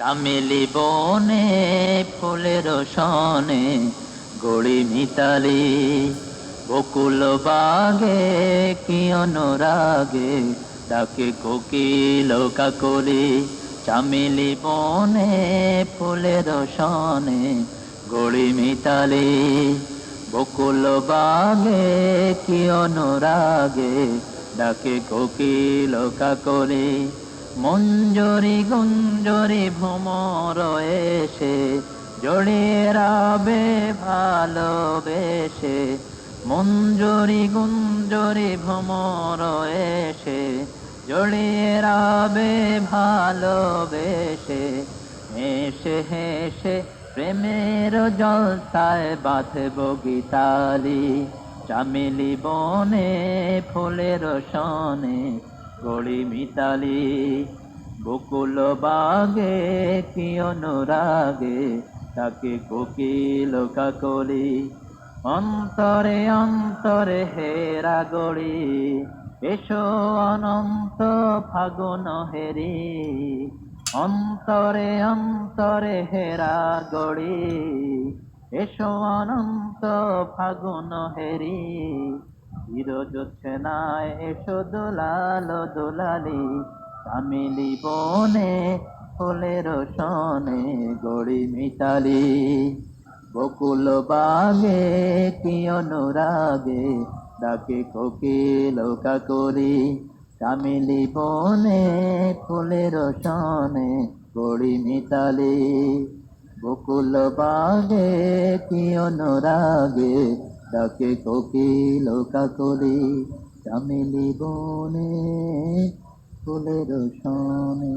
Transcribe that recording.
চামেলি বনে, ফুলের সনে গড়ি মিতালি, বকুল বাগে, কি অনুরাগে, ডাকে কোকিল কাকলি। চামেলি বনে, ফুলের সনে গড়ি মিতালি, বকুল বাগে, কি অনুরাগে, ডাকে কোকিল কাকলি। মঞ্জরি গুঞ্জরি ভ্রমর এসে জড়িয়ে রাবে ভালোবেসে, মঞ্জরি গুঞ্জরি ভ্রমর এসে জড়িয়ে রাবে ভালোবেসে, হেসে হেসে প্রেমের জলসায় বাঁধব গীতালি, চামেলি বনে ফুলের সনে গড়ি মিতালি, বকুল বাগে কি অনুরাগে, তাকে কোকিল কাকলি, অন্তরে অন্তরে হেরা গড়ি এসো অনন্ত ফাগুন হেরি, অন্তরে অন্তরে হেরা গড়ি এসো অনন্ত ফাগুন হেরি। চিরযোচ্ছে নাই এসো দোলাল দোলালি, তামিলি বনে ফুলের সনে গড়ি মিতালি। বকুল বাগে কি অনুরাগে, ডাকে কোকিল কাকলি। তামিলি বনে ফুলের সনে গড়ি মিতালি। বকুল বাগে কি অনুরাগে ডাকে কোকিল কাকলি চামেলি বনে ফুলের সনে।